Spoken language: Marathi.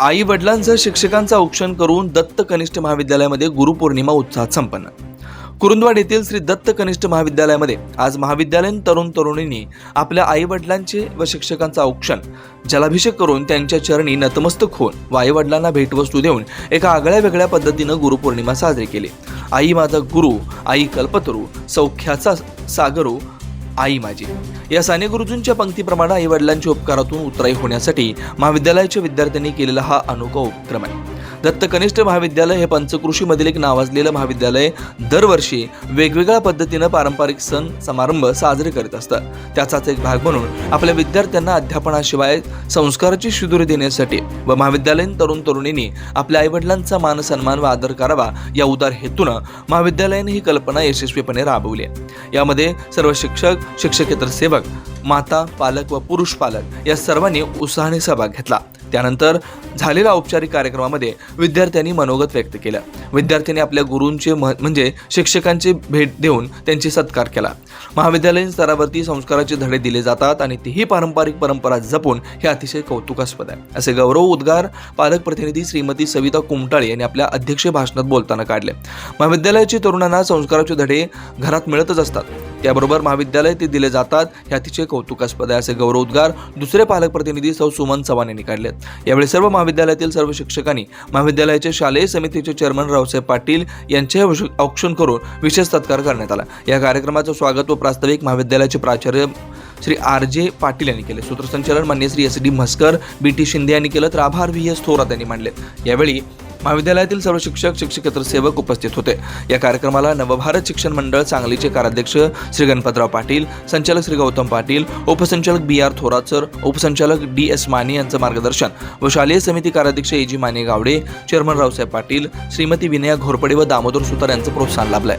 आई वडिलांसह शिक्षकांचं औक्षण करून दत्त कनिष्ठ महाविद्यालयामध्ये गुरुपौर्णिमा उत्साहात संपन्न. कुरुंदवाड येथील श्री दत्त कनिष्ठ महाविद्यालयामध्ये आज महाविद्यालयीन तरुण तरुणींनी आपल्या आई वडिलांचे व शिक्षकांचं औक्षण जलाभिषेक करून त्यांच्या चरणी नतमस्तक होऊन व आई वडिलांना भेटवस्तू देऊन एका आगळ्या वेगळ्या पद्धतीनं गुरुपौर्णिमा साजरी केली. आई माझा गुरु आई कल्पतरू सौख्याचा सागरू आई माझी. या साने गुरुजींच्या पंक्तीप्रमाणे आई वडिलांच्या उपकारातून उतराई होण्यासाठी महाविद्यालयाच्या विद्यार्थ्यांनी केलेला हा अनोखा उपक्रम आहे. दत्त कनिष्ठ महाविद्यालय हे पंचकृषीमधील एक नावाजलेलं महाविद्यालय दरवर्षी वेगवेगळ्या पद्धतीनं पारंपरिक सण समारंभ साजरे करीत असतं. त्याचाच एक भाग म्हणून आपल्या विद्यार्थ्यांना अध्यापनाशिवाय संस्काराची शिदुरी देण्यासाठी व महाविद्यालयीन तरुण तरुणींनी आपल्या आईवडिलांचा मान सन्मान व आदर करावा या उदार हेतूनं महाविद्यालयाने ही कल्पना यशस्वीपणे राबवली यामध्ये सर्व शिक्षक शिक्षकेतर सेवक माता पालक व पुरुष पालक या सर्वांनी उत्साहाने सहभाग घेतला. त्यानंतर झालेल्या औपचारिक कार्यक्रमामध्ये विद्यार्थ्यांनी मनोगत व्यक्त केलं. विद्यार्थ्यांनी आपल्या गुरूंचे म्हणजे शिक्षकांची भेट देऊन त्यांची सत्कार केला. महाविद्यालयीन स्तरावरती संस्काराचे धडे दिले जातात आणि तीही पारंपरिक परंपरा जपून हे अतिशय कौतुकास्पद आहे. असे गौरव उद्गार पालक प्रतिनिधी श्रीमती सविता कुमटाळे यांनी आपल्या अध्यक्ष भाषणात बोलताना काढले. महाविद्यालयाची तरुणांना संस्काराचे धडे घरात मिळतच असतात. त्याबरोबर महाविद्यालय ते दिले जातात हे अतिशय कौतुकास्पद आहे असे गौरव उद्गार दुसरे पालक प्रतिनिधी सौ सुमन चव्हाण यांनी काढलेत यावेळी सर्व महाविद्यालयातील सर्व शिक्षकांनी महाविद्यालयाचे शालेय समितीचे चेअरमन रावसाहेब पाटील यांचे औक्षण करून विशेष सत्कार करण्यात आला. या कार्यक्रमाचं स्वागत व प्रास्ताविक महाविद्यालयाचे प्राचार्य श्री आर जे पाटील यांनी केले. सूत्रसंचालन मान्य Shri S D Mhaskar B T Shinde यांनी केलं तर आभार व्ही एस थोरात यांनी मांडले. यावेळी महाविद्यालयातील सर्व शिक्षक शिक्षकेतर सेवक उपस्थित होते. या कार्यक्रमाला नवभारत शिक्षण मंडळ सांगलीचे कार्याध्यक्ष श्री गणपतराव पाटील संचालक श्री गौतम पाटील उपसंचालक बी आर थोरात सर उपसंचालक डी एस माने यांचं मार्गदर्शन व शालेय समिती कार्याध्यक्ष A G Mane Gawade chairman Raosaheb Patil Shrimati Vinaya Ghorpade व दामोदर सुतार यांचं प्रोत्साहन लाभलंय.